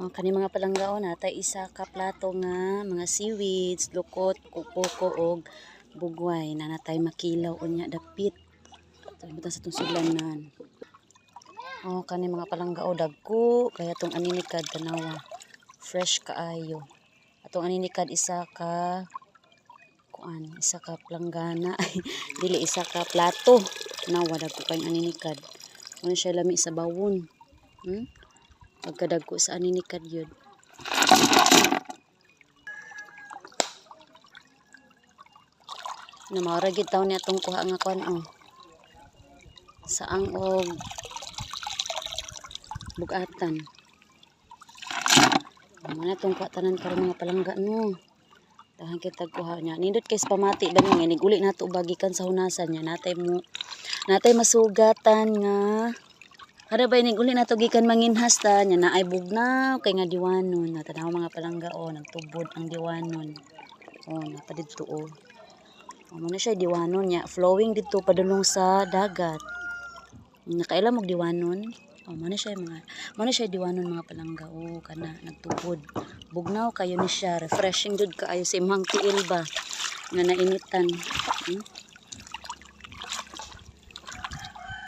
Oh, kani mga palanggao na tay isa ka plato nga mga seaweeds, lukot, kupoko og bugway na natay makilaw unya dapit. Ito sa itong suglanan. Oh, kani mga palanggao dagko kaya tong aninikad tanawa. Fresh kaayo. Atong aninikad isa ka kuan, isa ka planggana, dili isa ka plato. Tanawa dagko kay aninikad. Ano siya lami sa bawon. Hmm? Pagkadagko sa aninikad yun. Na taw niya tong kuha nga kuan oh. Saang og bugatan. Mana tong kuha tanan karon mga palangga no. Tahan kita kuha niya. Nindot kay pamati ba nga nig uli nato bagikan sa hunasan niya natay mo natay masugatan nga Ada ba inig uli nato gikan manginhas ta nya naay bugnaw kay nga diwanon natanaw mga palangga o nagtubod ang diwanon. Oh, napadidto o. Amo na siya diwanon nya flowing didto padulong sa dagat. Nakailam og diwanon. Oh, mo na siya mga mo na siya diwanon mga palangga o kana nagtubod. Bugnaw kayo ni siya refreshing jud kaayo sa imong tiil ba nga nainitan. Hmm?